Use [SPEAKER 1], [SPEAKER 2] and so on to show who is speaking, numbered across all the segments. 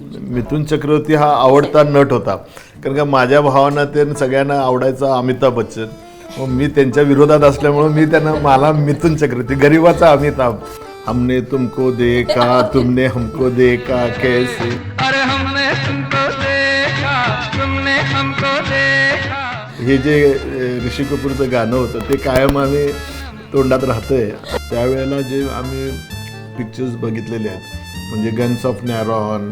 [SPEAKER 1] मिथुन चक्रवर्ती हा आवडता नट होता. कारण का माझ्या भावांना ते सगळ्यांना आवडायचा अमिताभ बच्चन. मग मी त्यांच्या विरोधात असल्यामुळं मी त्यांना मला मिथुन चक्रवर्ती गरीबाचा अमिताभ. हमने तुमको देखा तुमने हमको देखा कैसे?
[SPEAKER 2] अरे हमने तुमको देखा तुमने हमको देखा।
[SPEAKER 1] हे जे ऋषी कपूरचं गाणं होतं ते कायम आम्ही तोंडात राहतंय. त्यावेळेला जे आम्ही पिक्चर्स बघितलेले आहेत म्हणजे गन्स ऑफ नॅरॉन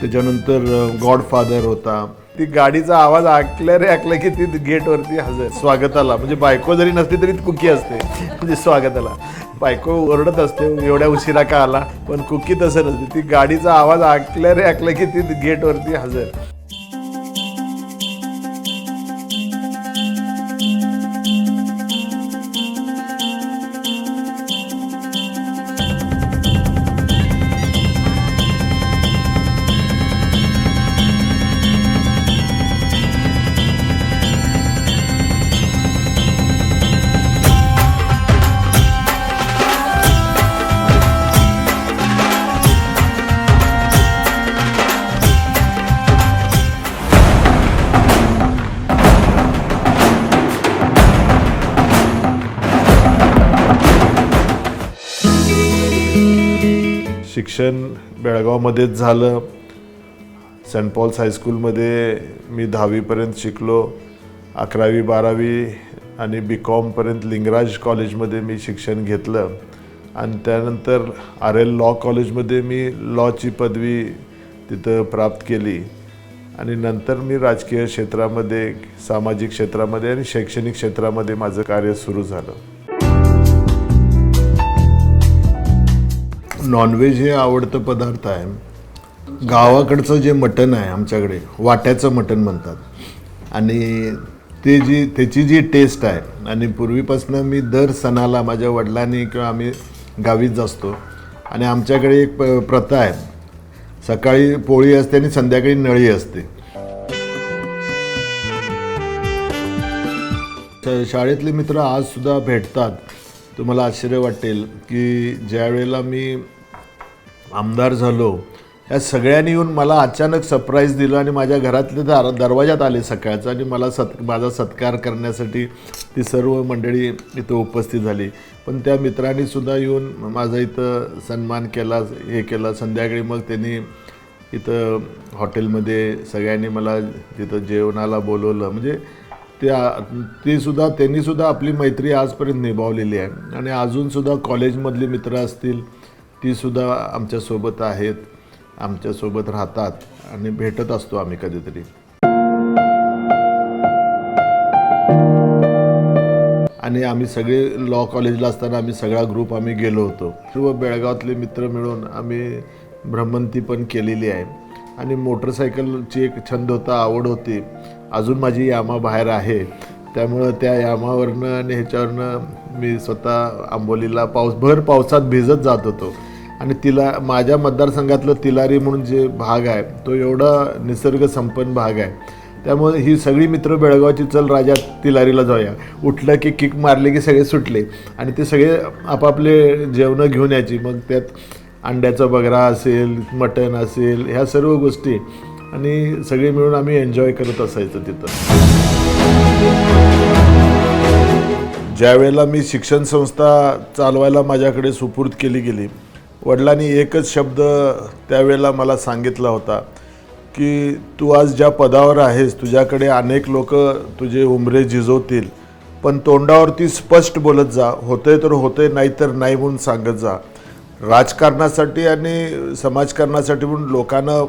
[SPEAKER 1] त्याच्यानंतर गॉडफादर होता. ती गाडीचा आवाज ऐकल्या रे ऐकलं की ती गेटवरती हजर. स्वागताला. म्हणजे बायको जरी नसली तरी कुकी असते. म्हणजे स्वागताला. बायको ओरडत असते एवढ्या उशिरा का आला? पण कुकी तसं नसते. ती गाडीचा आवाज ऐकल्या रे ऐकलं की ती गेटवरती हजर. शिक्षण बेळगावमध्येच झालं. सेंट पॉल्स हायस्कूलमध्ये मी दहावीपर्यंत शिकलो. अकरावी बारावी आणि बी कॉमपर्यंत लिंगराज कॉलेजमध्ये मी शिक्षण घेतलं. आणि त्यानंतर आर एल लॉ कॉलेजमध्ये मी लॉची पदवी तिथं प्राप्त केली. आणि नंतर मी राजकीय क्षेत्रामध्ये सामाजिक क्षेत्रामध्ये आणि शैक्षणिक क्षेत्रामध्ये माझं कार्य सुरू झालं. नॉनव्हेज हे आवडतं पदार्थ आहे. गावाकडचं जे मटण आहे आमच्याकडे वाट्याचं मटण म्हणतात. आणि ते जी त्याची जी टेस्ट आहे आणि पूर्वीपासून मी दर सणाला माझ्या वडिलांनी किंवा आम्ही गावीच असतो. आणि आमच्याकडे एक प- प्रथा आहे. सकाळी पोळी असते आणि संध्याकाळी नळी असते. शाळेतले मित्र आज सुद्धा भेटतात. तुम्हाला आश्चर्य वाटेल की ज्या वेळेला मी आमदार झालो. या सगळ्यांनी येऊन मला अचानक सरप्राईज दिलं आणि माझ्या घरातले दार दरवाजात आले सकाळचं आणि मला सत् माझा सत्कार करण्यासाठी ती सर्व मंडळी इथं उपस्थित झाली. पण त्या मित्रांनीसुद्धा येऊन माझा इथं सन्मान केला हे केला. संध्याकाळी मग त्यांनी इथं हॉटेलमध्ये सगळ्यांनी मला तिथं जेवणाला बोलवलं. म्हणजे त्या तीसुद्धा त्यांनीसुद्धा आपली मैत्री आजपर्यंत निभावलेली आहे. आणि अजूनसुद्धा कॉलेजमधले मित्र असतील ती सुद्धा आमच्यासोबत आहेत आमच्यासोबत राहतात आणि भेटत असतो आम्ही कधीतरी. आणि आम्ही सगळे लॉ कॉलेजला असताना आम्ही सगळा ग्रुप आम्ही गेलो होतो. सर्व बेळगावातले मित्र मिळून आम्ही भ्रमंती पण केलेली आहे. आणि मोटरसायकलची एक छंद होता आवड होती. अजून माझी यामा बाहेर आहे. त्यामुळं त्या यामावरनं आणि ह्याच्यावरनं मी स्वतः आंबोलीला पाऊस भर पावसात भिजत जात होतो. आणि तिला माझ्या मतदारसंघातलं तिलारी म्हणून जे भाग आहे तो एवढा निसर्गसंपन्न भाग आहे. त्यामुळे ही सगळी मित्र बेळगावची चल राजा तिलारीला जाऊया. उठलं की किक मारले की सगळे सुटले. आणि ते सगळे आपापले जेवणं घेऊन यायची. मग त्यात अंड्याचा बगरा असेल मटण असेल ह्या सर्व गोष्टी. आणि सगळे मिळून आम्ही एन्जॉय करत असायचं तिथं. ज्यावेळेला मी शिक्षण संस्था चालवायला माझ्याकडे सुपूर्द केली गेली वडिलांनी एकच शब्द त्यावेळेला मला सांगितला होता की तू आज ज्या पदावर आहेस तुझ्याकडे अनेक लोक तुझे उमरे झिजवतील पण तोंडावरती स्पष्ट बोलत जा होतंय तर होतंय नाही तर नाही म्हणून सांगत जा. राजकारणासाठी आणि समाजकारणासाठी म्हणून लोकांना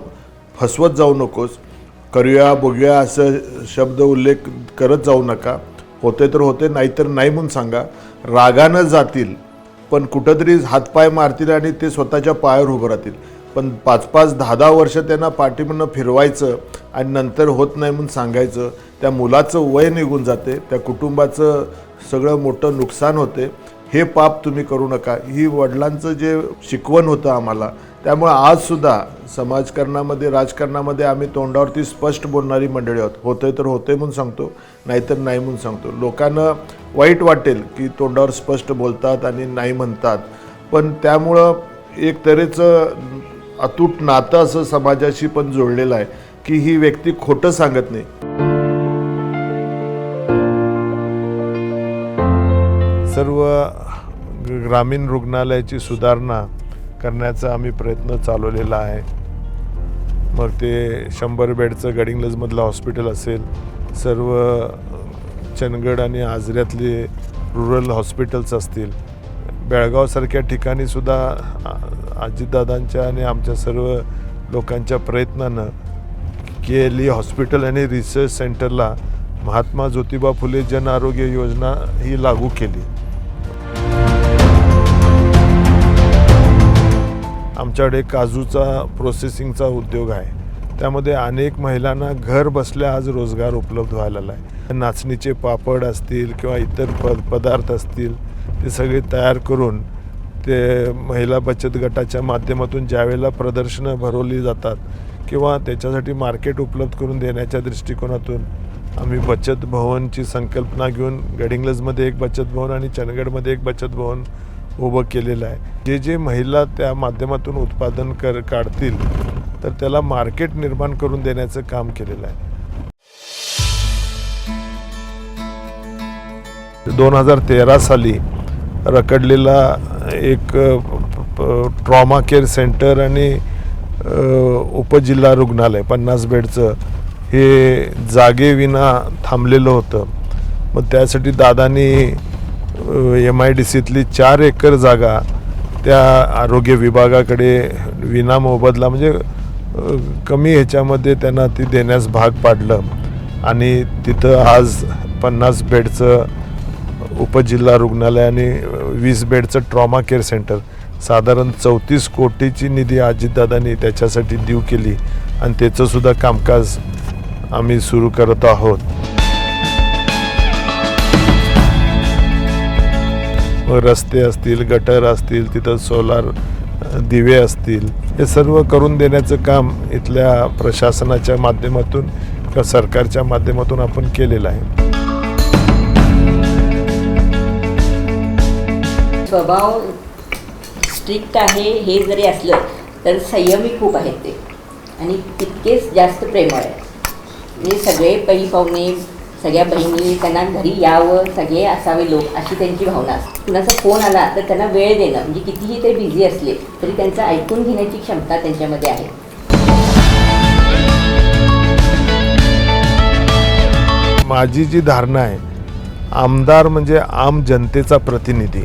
[SPEAKER 1] फसवत जाऊ नकोस. करूया बघूया असं शब्द उल्लेख करत जाऊ नका. होते तर होते नाहीतर नाही म्हणून सांगा. रागानं जातील पण कुठंतरी हातपाय मारतील आणि ते स्वतःच्या पायावर उभं राहतील. पण पाच पाच दहा दहा वर्ष त्यांना पाठीमधनं फिरवायचं आणि नंतर होत नाही म्हणून सांगायचं त्या मुलाचं वय निघून जाते त्या कुटुंबाचं सगळं मोठं नुकसान होते. हे पाप तुम्ही करू नका. ही वडिलांचं जे शिकवण होतं आम्हाला त्यामुळे आजसुद्धा समाजकारणामध्ये राजकारणामध्ये आम्ही तोंडावरती स्पष्ट बोलणारी मंडळी आहोत. होतंय तर होतंय म्हणून सांगतो नाहीतर नाही म्हणून सांगतो. लोकांना वाईट वाटेल की तोंडावर स्पष्ट बोलतात आणि नाही म्हणतात. पण त्यामुळं एक तऱ्हेचं अतूट नातं असं समाजाशी पण जोडलेलं आहे की ही व्यक्ती खोटं सांगत नाही. सर्व ग्रामीण रुग्णालयाची सुधारणा करण्याचा आम्ही प्रयत्न चालवलेला आहे. मग ते शंभर बेडचं गडिंग्लजमधलं हॉस्पिटल असेल सर्व चंदगड आणि आजऱ्यातले रुरल हॉस्पिटल्स असतील. बेळगावसारख्या ठिकाणीसुद्धा आजीदादांच्या अजितदादांच्या आणि आमच्या सर्व लोकांच्या प्रयत्नानं K L E hospital and research सेंटरला महात्मा ज्योतिबा फुले जन आरोग्य योजना ही लागू केली. आमच्याकडे काजूचा प्रोसेसिंगचा उद्योग आहे. त्यामध्ये अनेक महिलांना घर बसल्या आज रोजगार उपलब्ध व्हायला आहे. नाचणीचे पापड असतील किंवा इतर प पदार्थ असतील ते सगळे तयार करून ते महिला बचत गटाच्या माध्यमातून ज्यावेळेला प्रदर्शनं भरवली जातात किंवा त्याच्यासाठी मार्केट उपलब्ध करून देण्याच्या दृष्टिकोनातून आम्ही बचत भवनची संकल्पना घेऊन गडिंग्लजमध्ये एक बचत भवन आणि चंदगडमध्ये एक बचत भवन उभं केलेलं आहे. जे जे महिला त्या माध्यमातून उत्पादन कर काढतील तर त्याला मार्केट निर्माण करून देण्याचं काम केलेलं आहे. दोन हजार तेरा साली रखडलेला एक ट्रॉमा केअर सेंटर आणि उपजिल्हा रुग्णालय पन्नास बेडचं हे जागेविना थांबलेलं होतं. मग त्यासाठी दादानी एम आय डी सीतली चार एकर जागा त्या आरोग्य विभागाकडे विना मोबदला म्हणजे कमी ह्याच्यामध्ये त्यांना ती देण्यास भाग पाडलं. आणि तिथं आज पन्नास बेडचं उपजिल्हा रुग्णालय आणि वीस बेडचं ट्रॉमा केअर सेंटर. साधारण चौतीस कोटीची निधी अजितदादांनी त्याच्यासाठी देऊ केली. आणि त्याचंसुद्धा कामकाज आम्ही सुरू करत आहोत. रस्ते असतील गटर असतील तिथं सोलार दिवे असतील हे सर्व करून देण्याचं काम इथल्या प्रशासनाच्या माध्यमातून किंवा सरकारच्या माध्यमातून आपण केलेलं आहे.
[SPEAKER 3] स्वभाव स्ट्रिक्ट आहे हे जरी असलं तर संयमी खूप आहेत ते. आणि तितकेच जास्त प्रेमळ आहे म्हणजे सगळे पै पाहुणे सगळ्या बहिणी त्यांना घरी यावं सगळे असावे लोक अशी त्यांची भावना असते. कुणाचा फोन आला तर त्यांना वेळ देणं म्हणजे कितीही ते बिझी असले तरी त्यांचं ऐकून घेण्याची क्षमता त्यांच्यामध्ये आहे.
[SPEAKER 1] माझी जी धारणा आहे आमदार म्हणजे आम जनतेचा प्रतिनिधी.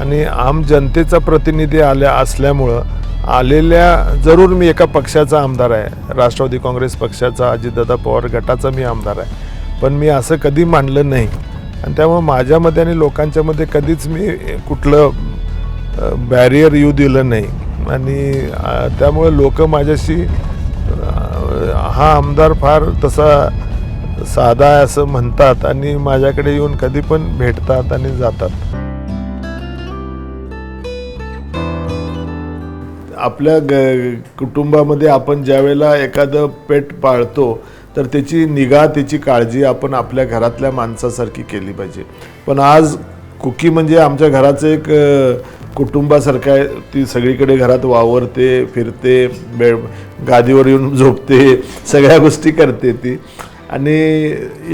[SPEAKER 1] आणि आम जनतेचा प्रतिनिधी आल्या असल्यामुळं आलेल्या जरूर मी एका पक्षाचा आमदार आहे. राष्ट्रवादी काँग्रेस पक्षाचा अजितदादा पवार गटाचा मी आमदार आहे. पण मी असं कधी मांडलं नाही. आणि त्यामुळं माझ्यामध्ये आणि लोकांच्यामध्ये कधीच मी कुठलं बॅरियर येऊ दिलं नाही. आणि त्यामुळे लोक माझ्याशी हा आमदार फार तसा साधा आहे असं म्हणतात. आणि माझ्याकडे येऊन कधी पण भेटतात आणि जातात. आपल्या ग कुटुंबामध्ये आपण ज्यावेळेला एखादं पेट पाळतो तर त्याची निगा त्याची काळजी आपण आपल्या घरातल्या माणसासारखी केली पाहिजे. पण आज कुकी म्हणजे आमच्या घराचं एक कुटुंबासारखं आहे. ती सगळीकडे घरात वावरते फिरते बेड गादीवर येऊन झोपते सगळ्या गोष्टी करते ती. आणि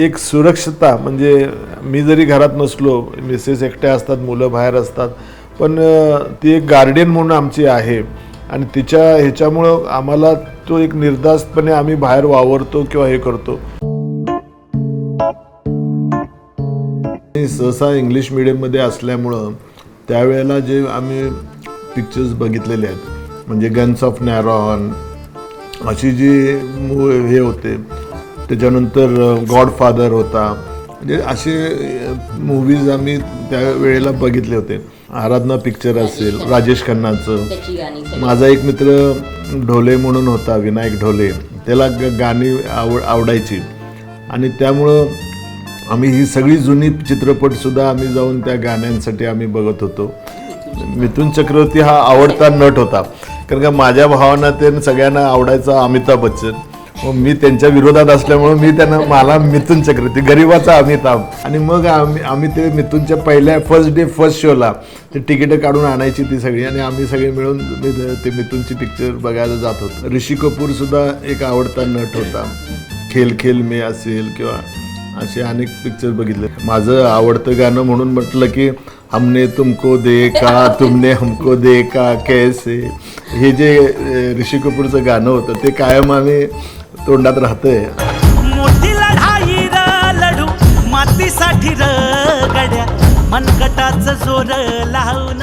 [SPEAKER 1] एक सुरक्षता म्हणजे मी जरी घरात नसलो मिसेस एकट्या असतात मुलं बाहेर असतात पण ती एक गार्डियन म्हणून आमची आहे. आणि तिच्या ह्याच्यामुळं आम्हाला तो एक निर्धास्तपणे आम्ही बाहेर वावरतो किंवा हे करतो. आणि सहसा इंग्लिश मिडियममध्ये असल्यामुळं त्यावेळेला जे आम्ही पिक्चर्स बघितलेले आहेत म्हणजे गन्स ऑफ नॅरॉन अशी जी हे होते त्याच्यानंतर गॉडफादर होता म्हणजे असे मूवीज आम्ही त्यावेळेला बघितले होते. आराधना पिक्चर असेल राजेश खन्नाचं.
[SPEAKER 3] त्याची गाणी सगळी.
[SPEAKER 1] माझा एक मित्र ढोले म्हणून होता विनायक ढोले. त्याला ग- गाणी आवड आवडायची. आणि त्यामुळं आम्ही ही सगळी जुनी चित्रपटसुद्धा आम्ही जाऊन त्या गाण्यांसाठी आम्ही बघत होतो. मिथुन चक्रवर्ती हा आवडता नट होता. कारण का माझ्या भावांना ते सगळ्यांना आवडायचा अमिताभ बच्चन. मग मी त्यांच्या विरोधात असल्यामुळे मी त्यांना मला मिथुन चक्रवर्ती गरीबाचा अमिताभ आणि मग आम्ही आम्ही ते मिथुनच्या पहिल्या फर्स्ट डे फर्स्ट शोला ते तिकीटं काढून आणायची ती सगळी. आणि आम्ही सगळे मिळून ते- ते मिथुनची पिक्चर बघायला जात होतो. ऋषी कपूर सुद्धा एक आवडता नट होता. खेल खेल मे असेल किंवा असे अनेक पिक्चर बघितले. माझं आवडतं गाणं म्हणून म्हटलं की हमने तुमको देखा तुमने हमको देखा कैसे? हे जे ऋषी कपूरचं गाणं होतं ते कायम आम्ही तोंडात राहतंय.
[SPEAKER 4] मोठी लढाई र लढू मातीसाठी र गड्या मनगटाच जोर लावून